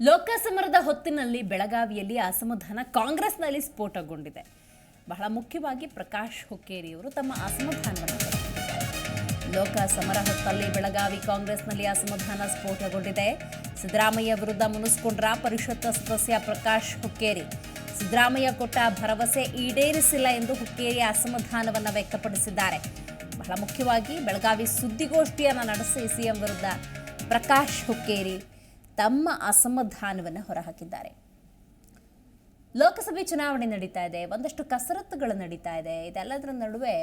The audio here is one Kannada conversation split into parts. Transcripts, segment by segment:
ಲೋಕಸಮರದ ಹೊತ್ತಿನಲ್ಲಿ ಬೆಳಗಾವಿಯಲ್ಲಿ ಅಸಮಾಧಾನ ಕಾಂಗ್ರೆಸ್ನಲ್ಲಿ ಸ್ಫೋಟಗೊಂಡಿದೆ. ಬಹಳ ಮುಖ್ಯವಾಗಿ ಪ್ರಕಾಶ್ ಹುಕ್ಕೇರಿಯವರು ತಮ್ಮ ಅಸಮಾಧಾನವನ್ನು ಲೋಕಸಮರ ಲೋಕ ಸಮರ ಹೊತ್ತಲ್ಲಿ ಬೆಳಗಾವಿ ಕಾಂಗ್ರೆಸ್ನಲ್ಲಿ ಅಸಮಾಧಾನ ಸ್ಫೋಟಗೊಂಡಿದೆ. ಸಿದ್ದರಾಮಯ್ಯ ವಿರುದ್ಧ ಮುನಿಸ್ಕೊಂಡ್ರ ಪರಿಷತ್ ಸದಸ್ಯ ಪ್ರಕಾಶ್ ಹುಕ್ಕೇರಿ. ಸಿದ್ದರಾಮಯ್ಯ ಕೊಟ್ಟ ಭರವಸೆ ಈಡೇರಿಸಿಲ್ಲ ಎಂದು ಹುಕ್ಕೇರಿ ಅಸಮಾಧಾನವನ್ನು ವ್ಯಕ್ತಪಡಿಸಿದ್ದಾರೆ. ಬಹಳ ಮುಖ್ಯವಾಗಿ ಬೆಳಗಾವಿ ಸುದ್ದಿಗೋಷ್ಠಿಯನ್ನು ನಡೆಸಿ ಸಿಎಂ ವಿರುದ್ಧ ಪ್ರಕಾಶ್ ಹುಕ್ಕೇರಿ ತಮ್ಮ ಅಸಮಾಧಾನವನ್ನು ಹೊರಹಾಕಿದ್ದಾರೆ. ಲೋಕಸಭೆ ಚುನಾವಣೆ ನಡೀತಾ ಇದೆ, ಒಂದಷ್ಟು ಕಸರತ್ತುಗಳು ನಡೀತಾ ಇದೆ. ಇದೆಲ್ಲದರ ನಡುವೆ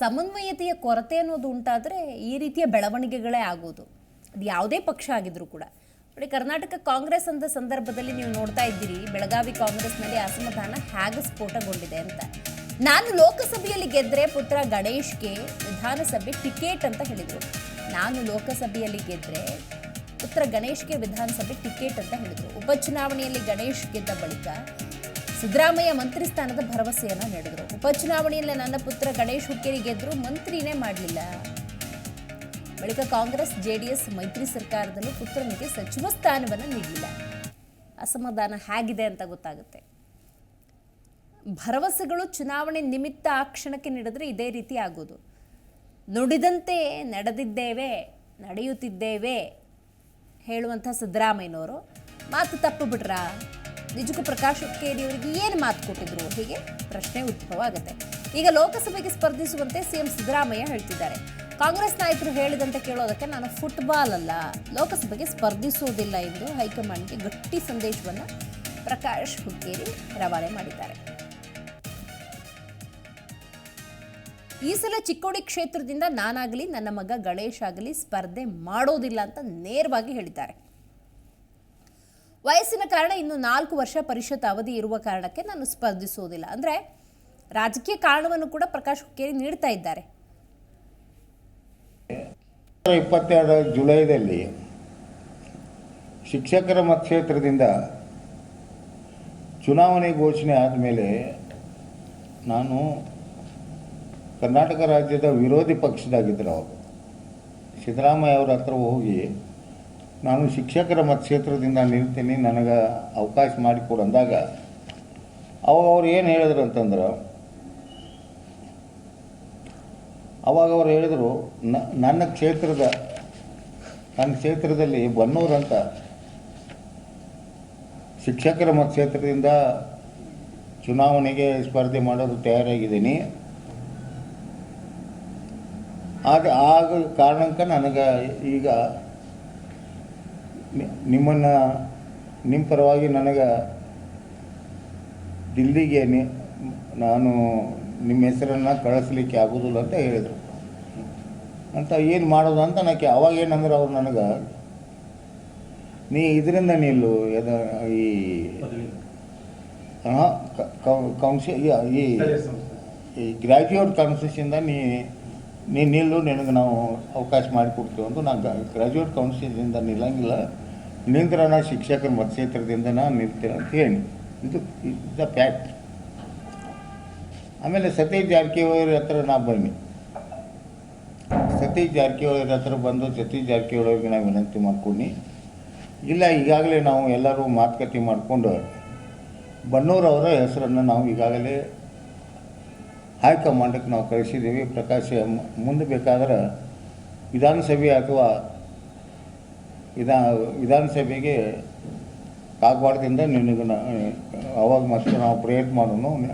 ಸಮನ್ವಯತೆಯ ಕೊರತೆ ಅನ್ನೋದು ಉಂಟಾದರೆ ಈ ರೀತಿಯ ಬೆಳವಣಿಗೆಗಳೇ ಆಗೋದು. ಅದು ಯಾವುದೇ ಪಕ್ಷ ಆಗಿದ್ರೂ ಕೂಡ. ನೋಡಿ, ಕರ್ನಾಟಕ ಕಾಂಗ್ರೆಸ್ ಅಂತ ಸಂದರ್ಭದಲ್ಲಿ ನೀವು ನೋಡ್ತಾ ಇದ್ದೀರಿ, ಬೆಳಗಾವಿ ಕಾಂಗ್ರೆಸ್ನಲ್ಲಿ ಅಸಮಾಧಾನ ಹೇಗೆ ಸ್ಫೋಟಗೊಂಡಿದೆ ಅಂತ. ನಾನು ಲೋಕಸಭೆಯಲ್ಲಿ ಗೆದ್ದರೆ ಪುತ್ರ ಗಣೇಶ್ಗೆ ವಿಧಾನಸಭೆ ಟಿಕೆಟ್ ಅಂತ ಹೇಳಿದರು. ನಾನು ಲೋಕಸಭೆಯಲ್ಲಿ ಗೆದ್ದರೆ ಉತ್ತರ ಗಣೇಶ್ಗೆ ವಿಧಾನಸಭೆ ಟಿಕೆಟ್ ಅಂತ ಹೇಳಿದರು. ಉಪಚುನಾವಣೆಯಲ್ಲಿ ಗಣೇಶ್ ಗೆದ್ದ ಬಳಿಕ ಸಿದ್ದರಾಮಯ್ಯ ಮಂತ್ರಿ ಸ್ಥಾನದ ಭರವಸೆಯನ್ನ ನೀಡಿದರು. ಉಪಚುನಾವಣೆಯಲ್ಲಿ ನನ್ನ ಪುತ್ರ ಗಣೇಶ್ ಹುಕ್ಕೇರಿ ಗೆದ್ರು, ಮಂತ್ರಿನೇ ಮಾಡಲಿಲ್ಲ. ಬಳಿಕ ಕಾಂಗ್ರೆಸ್, ಜೆಡಿಎಸ್, ಮೈತ್ರಿ ಸರ್ಕಾರದಲ್ಲೂ ಪುತ್ರನಿಗೆ ಸಚಿವ ಸ್ಥಾನವನ್ನು ನೀಡಲಿಲ್ಲ. ಅಸಮಾಧಾನ ಹೇಗಿದೆ ಅಂತ ಗೊತ್ತಾಗುತ್ತೆ. ಭರವಸೆಗಳು ಚುನಾವಣೆ ನಿಮಿತ್ತ ಆ ಕ್ಷಣಕ್ಕೆ ನೀಡಿದ್ರೆ ಇದೇ ರೀತಿ ಆಗೋದು. ನುಡಿದಂತೆ ನಡೆದಿದ್ದೇವೆ, ನಡೆಯುತ್ತಿದ್ದೇವೆ ಹೇಳುವಂಥ ಸಿದ್ದರಾಮಯ್ಯನವರು. ಮಾತು ತಪ್ಪು ಬಿಟ್ರಾ? ನಿಜಕ್ಕೂ ಪ್ರಕಾಶ್ ಹುಕ್ಕೇರಿಯವರಿಗೆ ಏನು ಮಾತು ಕೊಟ್ಟಿದ್ರು? ಹೀಗೆ ಪ್ರಶ್ನೆ ಉದ್ಭವ ಆಗುತ್ತೆ. ಈಗ ಲೋಕಸಭೆಗೆ ಸ್ಪರ್ಧಿಸುವಂತೆ ಸಿಎಂ ಸಿದ್ದರಾಮಯ್ಯ ಹೇಳ್ತಿದ್ದಾರೆ. ಕಾಂಗ್ರೆಸ್ ನಾಯಕರು ಹೇಳಿದಂತೆ ಕೇಳೋದಕ್ಕೆ ನಾನು ಫುಟ್ಬಾಲ್ ಅಲ್ಲ. ಲೋಕಸಭೆಗೆ ಸ್ಪರ್ಧಿಸುವುದಿಲ್ಲ ಎಂದು ಹೈಕಮಾಂಡ್ಗೆ ಗಟ್ಟಿ ಸಂದೇಶವನ್ನು ಪ್ರಕಾಶ್ ಹುಕ್ಕೇರಿ ರವಾನೆ ಮಾಡಿದ್ದಾರೆ. ಈ ಸಲ ಚಿಕ್ಕೋಡಿ ಕ್ಷೇತ್ರದಿಂದ ನಾನಾಗಲಿ, ನನ್ನ ಮಗ ಗಣೇಶ್ ಆಗಲಿ ಸ್ಪರ್ಧೆ ಮಾಡೋದಿಲ್ಲ ಅಂತ ನೇರವಾಗಿ ಹೇಳಿದ್ದಾರೆ. ವಯಸ್ಸಿನ ಕಾರಣ ಇನ್ನು ನಾಲ್ಕು ವರ್ಷ ಪರಿಷತ್ ಅವಧಿ ಇರುವ ಕಾರಣಕ್ಕೆ ನಾನು ಸ್ಪರ್ಧಿಸುವುದಿಲ್ಲ ಅಂದರೆ ರಾಜಕೀಯ ಕಾರಣವನ್ನು ಕೂಡ ಪ್ರಕಾಶ್ ಹುಕ್ಕೇರಿ ನೀಡ್ತಾ ಇದ್ದಾರೆ. ಇಪ್ಪತ್ತೆರಡು ಜುಲೈದಲ್ಲಿ ಶಿಕ್ಷಕರ ಮತಕ್ಷೇತ್ರದಿಂದ ಚುನಾವಣೆ ಘೋಷಣೆ ಆದಮೇಲೆ ನಾನು ಕರ್ನಾಟಕ ರಾಜ್ಯದ ವಿರೋಧಿ ಪಕ್ಷದಾಗಿದ್ದರು ಅವರು. ಸಿದ್ದರಾಮಯ್ಯ ಅವರ ಹತ್ರ ಹೋಗಿ, ನಾನು ಶಿಕ್ಷಕರ ಮತಕ್ಷೇತ್ರದಿಂದ ನಿಲ್ತೀನಿ, ನನಗೆ ಅವಕಾಶ ಮಾಡಿಕೊಡು ಅಂದಾಗ ಅವಾಗ ಅವ್ರು ಏನು ಹೇಳಿದ್ರು ಅಂತಂದ್ರೆ, ಅವಾಗ ಅವ್ರು ಹೇಳಿದರು ನನ್ನ ಕ್ಷೇತ್ರದ, ನನ್ನ ಕ್ಷೇತ್ರದಲ್ಲಿ ಬನ್ನೂರಂತ ಶಿಕ್ಷಕರ ಮತಕ್ಷೇತ್ರದಿಂದ ಚುನಾವಣೆಗೆ ಸ್ಪರ್ಧೆ ಮಾಡೋದು ತಯಾರಾಗಿದ್ದೀನಿ. ಆಗ ಆಗ ಕಾರಣಕ್ಕೆ ನನಗೆ ಈಗ ನಿಮ್ಮನ್ನು ನಿಮ್ಮ ಪರವಾಗಿ ನನಗೆ ದಿಲ್ಲಿಗೆ ನಿ ನಾನು ನಿಮ್ಮ ಹೆಸರನ್ನು ಕಳಿಸ್ಲಿಕ್ಕೆ ಆಗೋದಿಲ್ಲ ಅಂತ ಹೇಳಿದರು. ಅಂತ ಏನು ಮಾಡೋದು ಅಂತ ನನಗೆ ಅವಾಗ ಏನಂದ್ರೆ ಅವ್ರು ನನಗೆ ನೀ ಇದರಿಂದ ನಿಲ್ಲು ಎದ ಈ ಹಾಂ ಕೌನ್ಸಿ ಈ ಗ್ರ್ಯಾಜುಯೇಟ್ ಕೌನ್ಸಿಲಿಂದ ನೀ ನೀ ನಿಲ್ಲು, ನಿನಗೆ ನಾವು ಅವಕಾಶ ಮಾಡಿಕೊಡ್ತೀವಿ ಅಂತ ನಾನು ಗ್ರ್ಯಾಜುಯೇಟ್ ಕೌನ್ಸಿಲಿಂದ ನಿಲ್ಲಂಗಿಲ್ಲ. ನಿಂತರ ನಾ ಶಿಕ್ಷಕರ ಮತಕ್ಷೇತ್ರದಿಂದ ನಾನು ನಿಲ್ತೀನಿ ಅಂತ ಹೇಳಿ. ಇದು ದ ಫ್ಯಾಕ್ಟ್ ಆಮೇಲೆ ಸತೀಶ್ ಜಾರಕಿಹೊಳಿ ಹತ್ರ ನಾ ಬನ್ನಿ. ಸತೀಶ್ ಜಾರಕಿಹೊಳಿ ಹತ್ರ ಬಂದು ಸತೀಶ್ ಜಾರಕಿಹೊಳಿಗೆ ನಾವು ವಿನಂತಿ ಮಾಡ್ಕೊಂಡು ಇಲ್ಲ, ಈಗಾಗಲೇ ನಾವು ಎಲ್ಲರೂ ಮಾತುಕತೆ ಮಾಡಿಕೊಂಡು ಬನ್ನೂರವರ ಹೆಸರನ್ನು ನಾವು ಈಗಾಗಲೇ ಹೈಕಮಾಂಡಕ್ಕೆ ನಾವು ಕಳಿಸಿದ್ದೀವಿ. ಪ್ರಕಾಶ್, ಮುಂದೆ ಬೇಕಾದ್ರೆ ವಿಧಾನಸಭೆ ಅಥವಾ ವಿಧಾ, ವಿಧಾನಸಭೆಗೆ ಕಾಗವಾಡದಿಂದ ನಿನಗೆ ಅವಾಗ ಮತ್ತೆ ನಾವು ಪ್ರಯತ್ನ ಮಾಡೋಣ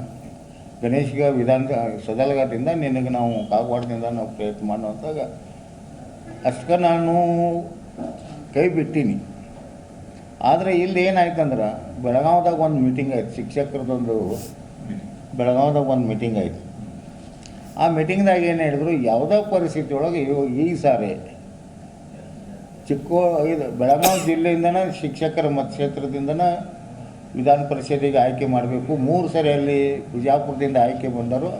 ಗಣೇಶ್ಗೆ ವಿಧಾನ ಸದಲಘಾಟದಿಂದ ನಿನಗೆ ನಾವು ಕಾಗವಾಡದಿಂದ ನಾವು ಪ್ರಯತ್ನ ಮಾಡೋ ಅಂತಾಗ ಅಷ್ಟಕ್ಕೆ ನಾನು ಕೈ ಬಿಟ್ಟೀನಿ. ಆದರೆ ಇಲ್ಲಿ ಏನಾಯ್ತಂದ್ರೆ, ಬೆಳಗಾವ್ದಾಗ ಒಂದು ಮೀಟಿಂಗ್ ಆಯ್ತು. ಶಿಕ್ಷಕರದೊಂದು ಬೆಳಗಾವ್ದಾಗ ಒಂದು ಮೀಟಿಂಗ್ ಆಯ್ತು. ಆ ಮೀಟಿಂಗ್ದಾಗ ಏನು ಹೇಳಿದ್ರು? ಯಾವುದೋ ಪರಿಸ್ಥಿತಿ ಒಳಗೆ ಈ ಸಾರಿ ಚಿಕ್ಕೋ ಇದು ಬೆಳಗಾವಿ ಜಿಲ್ಲೆಯಿಂದನೇ ಶಿಕ್ಷಕರ ಮತಕ್ಷೇತ್ರದಿಂದನೇ ವಿಧಾನ ಪರಿಷತ್ತಿಗೆ ಆಯ್ಕೆ ಮಾಡಬೇಕು. ಮೂರು ಸರಿ ಅಲ್ಲಿ ಬಿಜಾಪುರದಿಂದ ಆಯ್ಕೆ ಬಂದರು.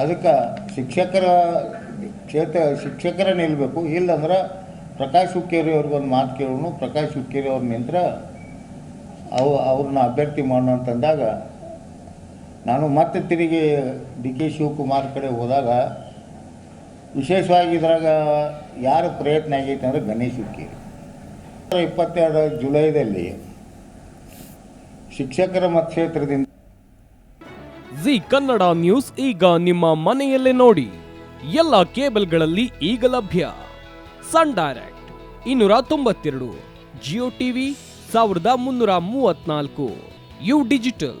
ಅದಕ್ಕೆ ಶಿಕ್ಷಕರ ಕ್ಷೇತ್ರ, ಶಿಕ್ಷಕರ ನಿಲ್ಲಬೇಕು ಇಲ್ಲಂದ್ರೆ ಪ್ರಕಾಶ್ ಹುಕ್ಕೇರಿ ಅವ್ರಿಗೊಂದು ಮಾತು ಕೇಳೋಣ. ಪ್ರಕಾಶ್ ಹುಕ್ಕೇರಿ ಅವ್ರು ನಿಂತ್ರ ಅವು, ಅವ್ರನ್ನ ಅಭ್ಯರ್ಥಿ ಮಾಡೋಣ ಅಂತಂದಾಗ ನಾನು ಮತ್ತೆ ತಿರುಗಿ ಡಿ ಕೆ ಶಿವಕುಮಾರ್ ಕಡೆ ಹೋದಾಗ ವಿಶೇಷವಾಗಿ ಇದ್ರಾಗ ಯಾರು ಪ್ರಯತ್ನ ಆಗೈತೆ ಅಂದ್ರೆ ಗಣೇಶ್ ಹುಕ್ಕೇರಿ. ಇಪ್ಪತ್ತೆರಡು ಜುಲೈದಲ್ಲಿ ಶಿಕ್ಷಕರ ಮತಕ್ಷೇತ್ರದಿಂದ ಜಿ ಕನ್ನಡ ನ್ಯೂಸ್ ಈಗ ನಿಮ್ಮ ಮನೆಯಲ್ಲೇ ನೋಡಿ. ಎಲ್ಲ ಕೇಬಲ್ಗಳಲ್ಲಿ ಈಗ ಲಭ್ಯ. ಸನ್ ಡೈರೆಕ್ಟ್ ಇನ್ನೂರ ತೊಂಬತ್ತೆರಡು, ಜಿಯೋ ಟಿವಿ ಸಾವಿರದ ಮುನ್ನೂರ ಮೂವತ್ನಾಲ್ಕು, ಯು ಡಿಜಿಟಲ್.